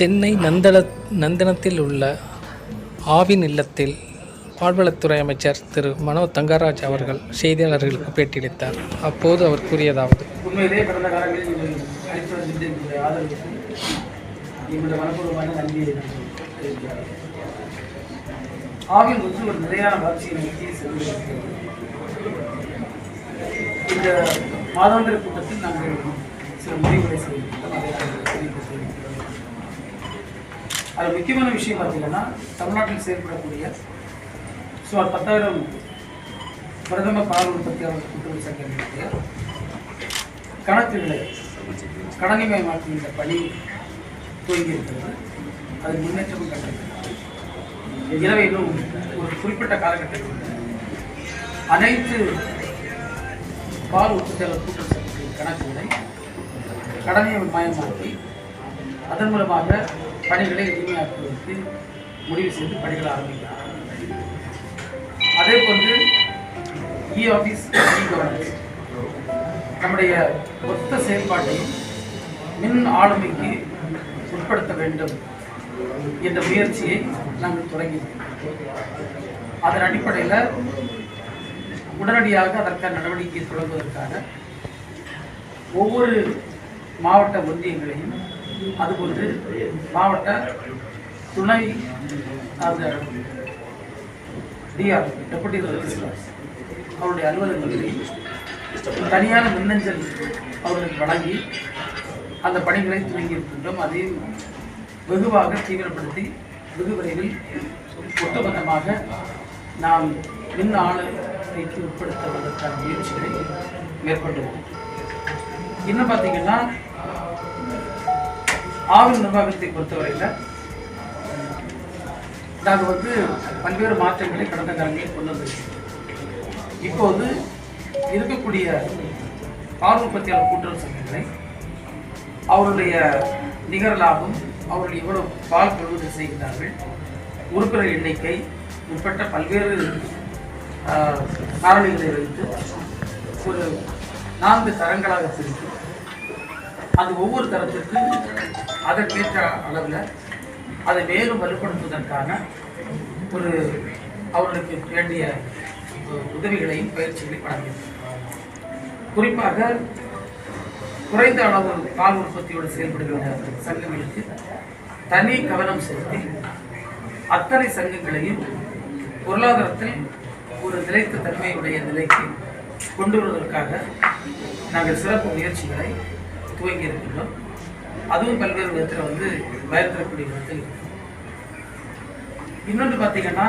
சென்னை நந்தன நந்தனத்தில் உள்ள ஆவின் இல்லத்தில் பால்வளத்துறை அமைச்சர் திரு. மனோ தங்கராஜ் அவர்கள் செய்தியாளர்களுக்கு பேட்டியளித்தார். அப்போது அவர் கூறியதாவது ஆவின் வந்து ஒரு நிலையான வளர்ச்சியை நோக்கி சென்று இந்த மாதாந்திர கூட்டத்தில் நாங்கள் சில முடிவுகளை செய்திருக்கிறோம். அது அதில் முக்கியமான விஷயம் பார்த்தீங்கன்னா தமிழ்நாட்டில் செயல்படக்கூடிய சுமார் பத்தாயிரம் பிரதம பால் உற்பத்தியாளர் கூட்டுறவு சங்கங்களுடைய கணக்குகளை கடமைமயமாக்குகின்ற பணி துவங்கியிருக்கிறது அது முன்னேற்றமும் கண்டிருக்கிறது. எனவே இன்னும் ஒரு குறிப்பிட்ட காலகட்டத்தில் அனைத்து பால் உற்பத்தியாளர் கூட்டுறவு சங்கத்தின் கணக்குகளை கடமைமயமாக்கி அதன் மூலமாக பணிகளை எளிமையாக்குவதற்கு முடிவு செய்து பணிகளை ஆரம்பிக்கிறார். அதே போன்று இ ஆஃபீஸ் இ கவர்னன்ஸ் நம்முடைய மொத்த செயல்பாட்டையும் மின் ஆளுமைக்கு உட்படுத்த வேண்டும் என்ற முயற்சியை நாங்கள் தொடங்கியிருக்கிறோம் அதன் அடிப்படையில் உடனடியாக அதற்கான நடவடிக்கை தொடங்குவதற்காக ஒவ்வொரு மாவட்ட ஒன்றியங்களையும் அதுபோன்று மாவட்ட துணை அந்த டிஆர் டெபுட்டி ரெஜிஸ்ட்ரார்ஸ் அவருடைய அலுவலகங்களில் தனியான மின்னஞ்சல் அவர்களுக்கு வழங்கி அந்த பணிகளை துவங்கியிருக்கின்றோம். அதையும் வெகுவாக தீவிரப்படுத்தி வெகு விரைவில் ஒட்டுமொத்தமாக நாம் மின் ஆளுமைக்கு உட்படுத்துவதற்கான முயற்சிகளை மேற்கொண்டுள்ளோம் இன்னும் பார்த்தீங்கன்னா ஆவின் நிர்வாகத்தை பொறுத்தவரையில் நாங்கள் வந்து பல்வேறு மாற்றங்களை கடந்த காலங்களில் கொண்டு வந்திருக்கோம். இப்போது இருக்கக்கூடிய பால் உற்பத்தியாளர் கூட்டுறவு சங்கங்களை அவருடைய நிகர லாபம் அவர்கள் எவ்வளவு பால் கொள்முதல் செய்கிறார்கள் உறுப்பினர் எண்ணிக்கை உட்பட்ட பல்வேறு காரணிகளை வைத்து ஒரு நான்கு தரங்களாக பிரித்து அது ஒவ்வொரு தரத்திற்கும் அதற்கேற்ற அளவில் அதை மேலும் வலுப்படுத்துவதற்கான ஒரு அவர்களுக்கு வேண்டிய உதவிகளையும் பயிற்சிகளையும் வழங்கியது குறிப்பாக குறைந்த அளவு பால் உற்பத்தியோடு செயல்படுகின்ற சங்கங்களுக்கு தனி கவனம் செலுத்தி அத்தனை சங்கங்களையும் பொருளாதாரத்தில் ஒரு நிலைத்த தன்மையுடைய நிலைக்கு கொண்டு வருவதற்காக நாங்கள் சிறப்பு முயற்சிகளை துவங்கி இருக்கின்றோம் அதுவும் பல்வேறு விதத்தில் வந்து பயன்படக்கூடிய விதத்தில் இன்னொன்று பார்த்தீங்கன்னா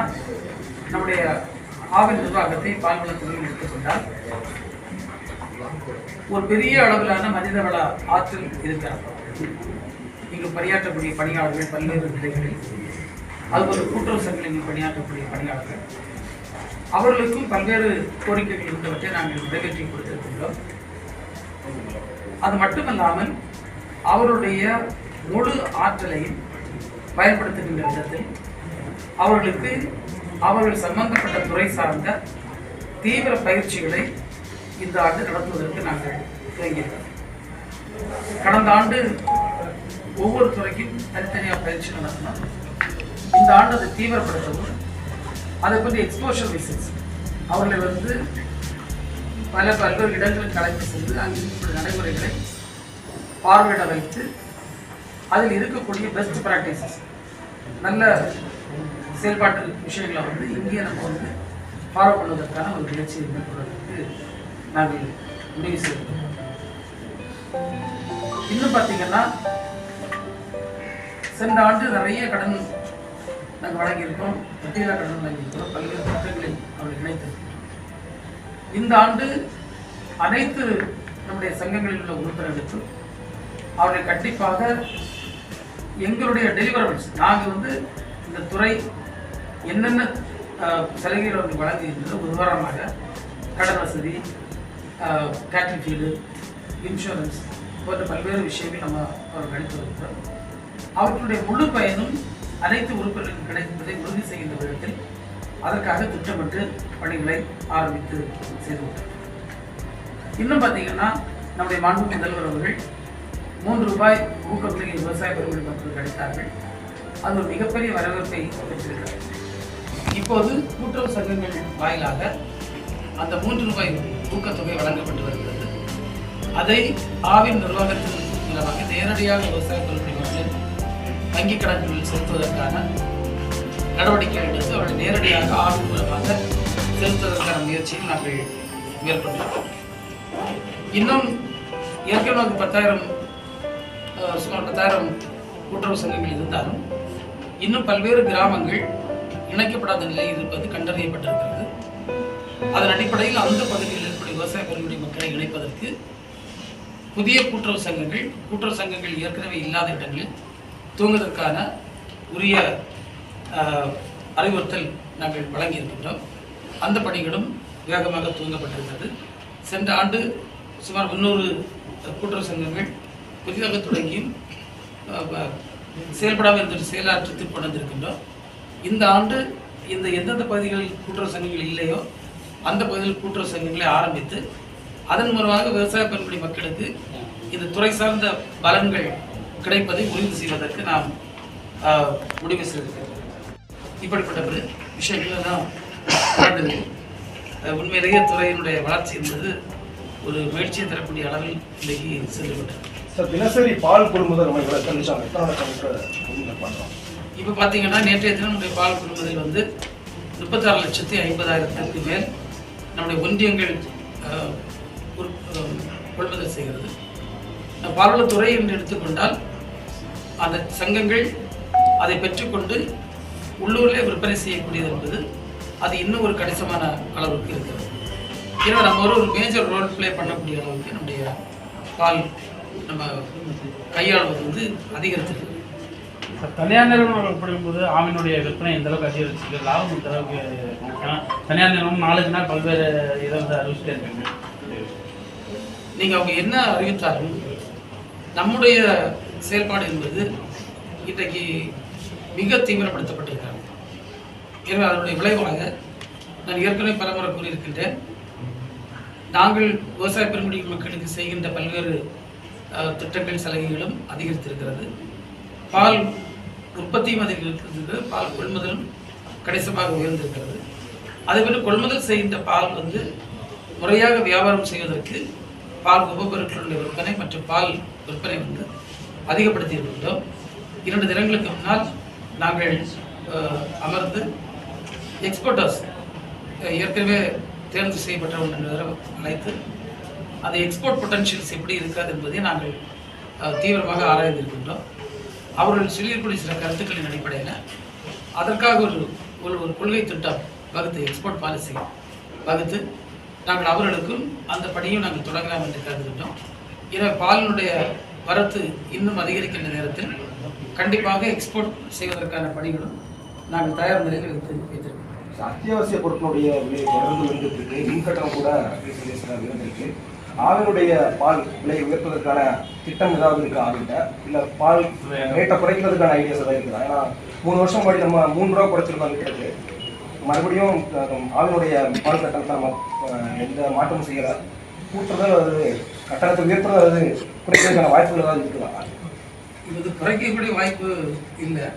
நம்முடைய ஆவின் நிர்வாகத்தை பால்வளத்துறையில் எடுத்துக்கொண்டால் ஒரு பெரிய அளவிலான மனிதவள ஆற்றல் இருக்கிறார் இங்கு பணியாற்றக்கூடிய பணியாளர்கள் பல்வேறு நிலைகளில் அதுபோல் கூட்டுறவு சங்கங்களில் பணியாற்றக்கூடிய பணியாளர்கள் அவர்களுக்கும் பல்வேறு கோரிக்கைகள் இருந்தவற்றை நாங்கள் நிறைவேற்றி கொடுத்திருக்கின்றோம். அது மட்டுமல்லாமல் அவருடைய முழு ஆற்றலையும் பயன்படுத்துகின்ற விதத்தில் அவர்களுக்கு அவர்கள் சம்பந்தப்பட்ட துறை சார்ந்த தீவிர பயிற்சிகளை இந்த ஆண்டு நடத்துவதற்கு நாங்கள் துவங்கியிருக்கிறோம். கடந்த ஆண்டு ஒவ்வொரு துறைக்கும் தனித்தனியாக பயிற்சி நடத்தினோம். இந்த ஆண்டு அதை தீவிரப்படுத்தவும் அதை பற்றி எக்ஸ்போஷர் விசிட்ஸ் அவர்களை வந்து பல பல்வேறு இடங்களுக்கு அழைத்து சென்று அங்கு இருக்கக்கூடிய நடைமுறைகளை பார்வையிட வைத்து அதில் இருக்கக்கூடிய பெஸ்ட் ப்ராக்டிசஸ் நல்ல செயல்பாட்டு விஷயங்களை வந்து இங்கே நம்ம வந்து ஃபாலோ பண்ணுவதற்கான ஒரு முயற்சியை மேற்கொள்வதற்கு நாங்கள் முடிவு செய்தோம் இன்னும் பார்த்தீங்கன்னா சென்ற ஆண்டு நிறைய கடன் நாங்கள் வழங்கியிருக்கோம் பட்டியல கடன் வழங்கியிருக்கிறோம் பல்வேறு திட்டங்களை இந்த ஆண்டு அனைத்து நம்முடைய சங்கங்களில் உள்ள உறுப்பினர்களுக்கும் அவர்களை கண்டிப்பாக எங்களுடைய டெலிவரபிள்ஸ் நாங்கள் வந்து இந்த துறை என்னென்ன சலுகைகள் அவர்கள் வழங்குகின்றதோ விவரமாக கடன் வசதி கேட்டில் ஃபீல்டு இன்சூரன்ஸ் போன்ற பல்வேறு விஷயங்கள் நம்ம அவர்கள் அளித்து வருகிறோம். அவர்களுடைய முழு பயனும் அனைத்து உறுப்பினர்களுக்கு கிடைப்பதை உறுதி செய்கின்ற விதத்தில் அதற்காக திட்டமிட்டு பணிகளை ஆரம்பித்து செய்து இன்னும் பார்த்தீங்கன்னா நம்முடைய மாண்பு முதல்வர் அவர்கள் மூன்று ரூபாய் ஊக்கத்தொகை விவசாய பெருங்குடி மக்களுக்கு அளித்தார்கள். அது ஒரு மிகப்பெரிய வரவேற்பை பெற்றிருக்கிறது இப்போது கூட்டுறவு சங்கங்கள் வாயிலாக அந்த மூன்று ரூபாய் ஊக்கத்தொகை வழங்கப்பட்டு வருகிறது. அதை ஆவின் நிர்வாகத்தின் மூலமாக நேரடியாக விவசாய பெருங்குடி மக்களின் வங்கிக் கணக்குகளில் செலுத்துவதற்கான நடவடிக்கை எடுத்து அவரை நேரடியாக ஆர்டர் மூலமாக செலுத்துவதற்கான முயற்சியில் நாங்கள் மேற்கொண்டிருக்கோம் இன்னும் ஏற்கனவே பத்தாயிரம் சுமார் பத்தாயிரம் கூட்டுறவு சங்கங்கள் இருந்தாலும் இன்னும் பல்வேறு கிராமங்கள் இணைக்கப்படாத நிலை இருப்பது கண்டறியப்பட்டிருக்கிறது. அதன் அடிப்படையில் அந்த பகுதியில் இருக்கக்கூடிய விவசாய பெருங்குடி மக்களை இணைப்பதற்கு புதிய கூட்டுறவு சங்கங்கள் கூட்டுறவு சங்கங்கள் ஏற்கனவே இல்லாத இடங்களில் தூங்குவதற்கான உரிய அறிவுறுத்தல் நாங்கள் வழங்கியிருக்கின்றோம். அந்த பணிகளும் வேகமாக துவங்கப்பட்டிருக்கிறது. சென்ற ஆண்டு சுமார் முந்நூறு கூட்டுறவு சங்கங்கள் புதிதாக தொடங்கியும் செயல்படாமல் இருந்த செயலாற்றத்தில் கொண்டு வந்திருக்கின்றோம். இந்த ஆண்டு இந்த எந்தெந்த பகுதிகளில் கூட்டுறவு சங்கங்கள் இல்லையோ அந்த பகுதியில் கூட்டுறவு சங்கங்களை ஆரம்பித்து அதன் மூலமாக விவசாய பெருங்குடி மக்களுக்கு இந்த துறை சார்ந்த பலன்கள் கிடைப்பதை உறுதி செய்வதற்கு நாம் முடிவு செய்திருக்கிறோம். இப்படிப்பட்ட ஒரு விஷயங்கள் தான் நடந்தது உண்மையிலேயே துறையினுடைய வளர்ச்சி என்பது ஒரு மகிழ்ச்சியை தரக்கூடிய அளவில் இன்றைக்கு சென்று விட்டது சார் தினசரி பால் கொள்முதல் நம்ம இவ்வளோ பண்ணுறோம் இப்போ பார்த்தீங்கன்னா நேற்றைய தினம் நம்முடைய பால் கொள்முதல் வந்து முப்பத்தாறு லட்சத்தி ஐம்பதாயிரத்திற்கு மேல் நம்முடைய ஒன்றியங்கள் கொள்முதல் செய்கிறது. பால்வளத்துறை என்று எடுத்துக்கொண்டால் அந்த சங்கங்கள் அதை பெற்றுக்கொண்டு உள்ளூரிலே விற்பனை செய்யக்கூடியது என்பது அது இன்னும் ஒரு கணிசமான அளவுக்கு இருக்கிறது. ஏன்னா நம்ம ஒரு ஒரு மேஜர் ரோல் ப்ளே பண்ணக்கூடிய அளவுக்கு நம்முடைய பால் நம்ம கையாளுவது வந்து அதிகரித்திருக்கு தனியார் நிறுவனங்கள் ஒப்பிடும்போது ஆவினுடைய விற்பனை எந்த அளவுக்கு அதிகரிச்சிருக்கு? லாபம் எந்த அளவுக்கு தனியார் நிறுவனம் நாளுக்கு நாள் பல்வேறு இதை வந்து அறிவிச்சுட்டே இருக்காங்க. நீங்கள் அவங்க என்ன அறிவித்தாலும் நம்முடைய செயல்பாடு என்பது இன்றைக்கு மிக தீவிரப்படுத்தப்பட்டிருக்கிறாங்க எனவே அதனுடைய விளைவாக நான் ஏற்கனவே பலமுறை கூறியிருக்கின்றேன். நாங்கள் விவசாய பெருங்குடி மக்களுக்கு செய்கின்ற பல்வேறு திட்டங்கள் சலுகைகளும் அதிகரித்திருக்கிறது. பால் உற்பத்தியும் அதிகரித்திருக்கிறது. பால் கொள்முதலும் கணிசமாக உயர்ந்திருக்கிறது. அதேபோல் கொள்முதல் செய்கின்ற பால் வந்து முறையாக வியாபாரம் செய்வதற்கு பால் உபபொருட்களுடைய விற்பனை மற்றும் பால் விற்பனை வந்து அதிகப்படுத்தி இருக்கின்றோம் இரண்டு தினங்களுக்கு முன்னால் நாங்கள் அமர்ந்து எக்ஸ்போர்ட்டர்ஸ் ஏற்கனவே தேர்வு செய்யப்பட்ட ஒன்று அழைத்து அந்த எக்ஸ்போர்ட் பொட்டன்ஷியல்ஸ் எப்படி இருக்காது என்பதை நாங்கள் தீவிரமாக ஆராய்ந்திருக்கின்றோம். அவர்கள் சொல்லியிருக்கூடிய சில கருத்துக்களின் அடிப்படையில் அதற்காக ஒரு ஒரு ஒரு கொள்கை திட்டம் வகுத்து எக்ஸ்போர்ட் பாலிசி வகுத்து நாங்கள் அவர்களுக்கும் அந்த பணியும் நாங்கள் தொடங்கலாம் என்று கருதுகின்றோம். எனவே பாலினுடைய வரத்து இன்னும் அதிகரிக்கின்ற நேரத்தில் கண்டிப்பாக எக்ஸ்போர்ட் செய்வதற்கான பணிகளும் நாங்கள் தயார் நிலையில் வைத்து வைத்திருக்கிறோம். அத்தியாவசிய பொருட்களுடைய விலை தொடர்ந்து விழுந்துருக்கு மின் கட்டணம் கூட recently ஆவினுடைய பால் விலை உயர்த்துவதற்கான திட்டம் ஏதாவது இருக்கா ஆவிட்ட? இல்லை பால் ரேட்டை குறைக்கிறதுக்கான ஐடியாஸ் ஏதாவது இருக்குதா? ஏன்னா மூணு வருஷம் முன்னாடி நம்ம மூணு ரூபா குறைச்சிருக்கோம் லிட்டருக்கு மறுபடியும் ஆவினுடைய பால் கட்டணத்தை நம்ம எந்த மாற்றமும் செய்யலை. கூட்டுறதோ அது கட்டணத்தை உயர்த்துறது அது குறைக்கிறதுக்கான வாய்ப்புகள் ஏதாவது இருக்குதா? இது குறைக்கக்கூடிய வாய்ப்பு இல்லை.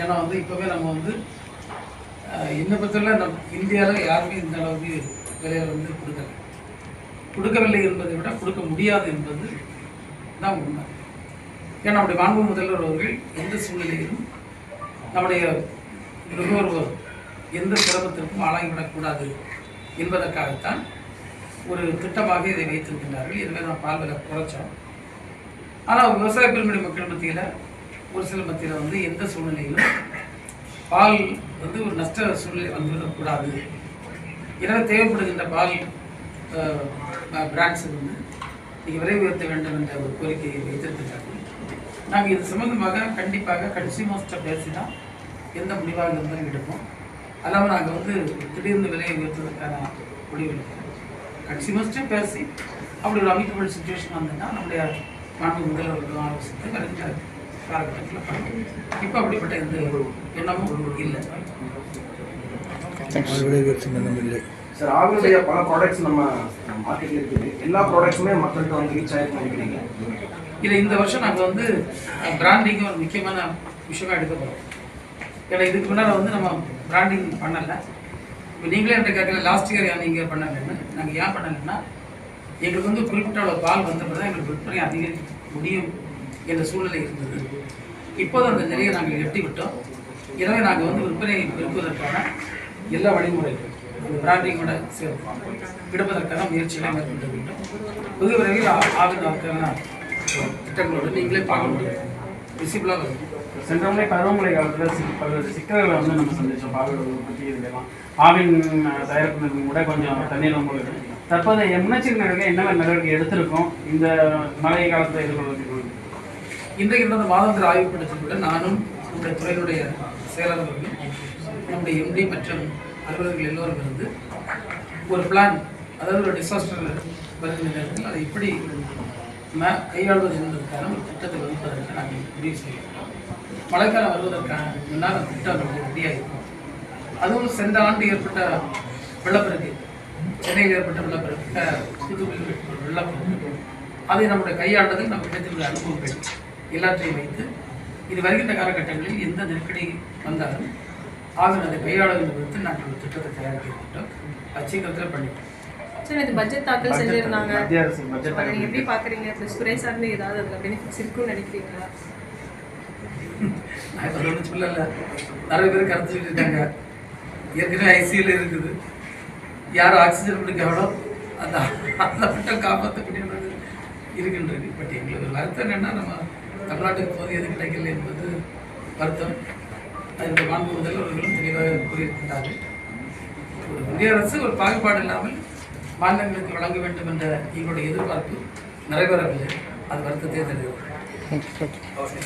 ஏன்னா வந்து இப்போவே நம்ம வந்து என்னை பொறுத்தவரை நம் இந்தியாவில் யாருமே இந்த அளவுக்கு விலையை வந்து கொடுக்கல. கொடுக்கவில்லை என்பதை விட கொடுக்க முடியாது என்பது தான் உண்மை. ஏன்னா நம்முடைய மாண்பு முதல்வர் அவர்கள் எந்த சூழ்நிலையிலும் நம்முடைய நுகர்வோர் எந்த சிரமத்திற்கும் ஆளாகிவிடக்கூடாது என்பதற்காகத்தான் ஒரு திட்டமாக இதை வைத்திருக்கின்றார்கள். எனவே நான் பால் விலை குறைச்சோம். ஆனால் விவசாய பெருங்குடி மக்கள் மத்தியில் ஒரு சில மத்தியில் வந்து எந்த சூழ்நிலையிலும் பால் வந்து ஒரு நஷ்ட சூழ்நிலை வந்துவிடக்கூடாது எனவே தேவைப்படுகின்ற பால் பிராண்ட்ஸை வந்து நீங்கள் விரைவு உயர்த்த வேண்டும் என்ற ஒரு கோரிக்கையை வைத்திருக்கிறார்கள் நாங்கள் இது சம்பந்தமாக கண்டிப்பாக கன்சியூமர்ஸ்ட்டை பேசி தான் எந்த முடிவாக இருந்தாலும் எடுப்போம். அல்லாமல் நாங்கள் வந்து திடீர்னு விலையை உயர்த்துவதற்கான முடிவு எடுக்கிறோம் கன்சியூமர்ஸ்ட்டே பேசி அப்படி ஒரு அமிக்கபிள் சுச்சுவேஷன் வந்ததுன்னா நம்முடைய மாண்பு முதல்வர்களும் ஆலோசித்து வருகின்ற காலகட்டத்தில் பண்ணுவோம் இப்போ அப்படிப்பட்ட எந்த எண்ணமும் இல்லை சார் ஆவினுடைய பல ப்ராடக்ட்ஸ் நம்ம மார்க்கெட்டில் இருக்குது. எல்லா ப்ராடக்ட்ஸுமே மக்கள்கிட்ட வந்து ரீச் ஆகிருக்கும் நினைக்கிறீங்க? இல்லை இந்த வருஷம் நாங்கள் வந்து பிராண்டிங் ஒரு முக்கியமான விஷயமா எடுக்க போகிறோம் ஏன்னா இதுக்கு முன்னால் வந்து நம்ம பிராண்டிங் பண்ணலை. இப்போ நீங்களே என்கிட்ட கேட்கல லாஸ்ட் இயர் ஏன் நீங்கள் பண்ணலைன்னு? நாங்கள் ஏன் பண்ணலைன்னா எங்களுக்கு வந்து குறிப்பிட்ட அளவு பால் வந்த பிறகு தான் எங்களுக்கு விற்பனை அதிகரிக்க முடியும் என்ற சூழ்நிலை இருந்தது. இப்போது அந்த நிலையை நாங்கள் எட்டிவிட்டோம் எனவே நாங்கள் வந்து விற்பனை விரும்புவதற்கான எல்லா வழிமுறைகளும் அந்த பிராண்டிங்கோட சேர்ப்போம் விடுவதற்கான முயற்சிகளை மேற்கொண்டு வேண்டும். வெகு விரைவில் ஆ- திட்டங்களோடு நீங்களே பார்க்க முடியும். விசிபிளாக வரும். சென்ற முறை பருவமழை காலத்தில் சி பல்வேறு சிக்கல்களை வந்து நம்ம சந்தித்தோம் பால் பற்றி இதெல்லாம். ஆவின் தயாரிப்பு கூட கொஞ்சம் தண்ணீர் ரொம்ப தற்போதைய முன்னெச்சரிக்கை நடவடிக்கை என்ன நடவடிக்கை எடுத்திருக்கோம்? இந்த மழை காலத்தில் எதிர்கொள்வதற்கு இன்றைக்கு நடந்த மாதாந்திர ஆய்வு கூட்டத்தில் நானும் நம்முடைய துறையினுடைய செயலாளர்களும் நம்முடைய எம்டி மற்றும் அலுவலர்கள் எல்லோரும் இருந்து ஒரு பிளான் அதாவது ஒரு டிசாஸ்டர் வருகிற நேரத்தில் அதை எப்படி கையாள்வது என்பதற்கான ஒரு திட்டத்தை வகுப்பதற்கு நாங்கள் முடிவு செய்திருக்கிறோம் மழைக்காலம் வருவதற்கான முன்னால் அந்த திட்டம் ரெடியாக இருக்கும் அதுவும் சென்ற ஆண்டு ஏற்பட்ட வெள்ளப்பெருக்கு சென்னையில் ஏற்பட்ட வெள்ளப்பெருக்கு தூத்துக்குடியில் ஏற்பட்ட வெள்ளப்பெருக்கு. அதை நம்முடைய கையாண்டதில் நமக்கு கிடைத்திருந்த கிடைக்கும் எல்லாத்தையும் வைத்து இது வருகின்ற காலகட்டங்களில் எந்த நெருக்கடி வந்தாலும் ஆக அதை கையாளுவது குறித்து நாங்கள் ஒரு திட்டத்தை தயாரிக்க இருக்கின்றோம் அது சீக்கிரத்தில் பண்ணிட்டோம். சார் இது பட்ஜெட் தாக்கல் செஞ்சிருந்தாங்க. அதை எப்படி பாக்குறீங்க? ப்ளஸ் துறை சார்ந்து ஏதாவது அதுல பெனிஃபிட்ஸ் இருக்கும்னு நினைக்கிறீங்களா? நான் இப்போ ஒன்றும் சொல்லலை. நிறைய பேர் கருத்து சொல்லியிருக்காங்க. ஏற்கனவே ஐசியூல இருக்குது. யார் ஆக்சிஜன் கொடுக்காங்களோ அந்த அந்த மட்டும் காப்பாற்றக்கூடியது இருக்கின்றது. பட் எங்களுக்கு வருத்தம் என்னன்னா நம்ம தமிழ்நாட்டுக்கு போது எது கிடைக்கல என்பது வருத்தம். அதனுடைய மாண்பு முதல்வர்களும் தெளிவாக கூறியிருக்கின்றார்கள். ஒரு இந்திய அரசு ஒரு பாகுபாடு இல்லாமல் மாநிலங்களுக்கு வழங்க வேண்டும் என்ற எங்களுடைய எதிர்பார்ப்பு நிறைவேறவில்லை. அது வருத்தத்தை ஓகே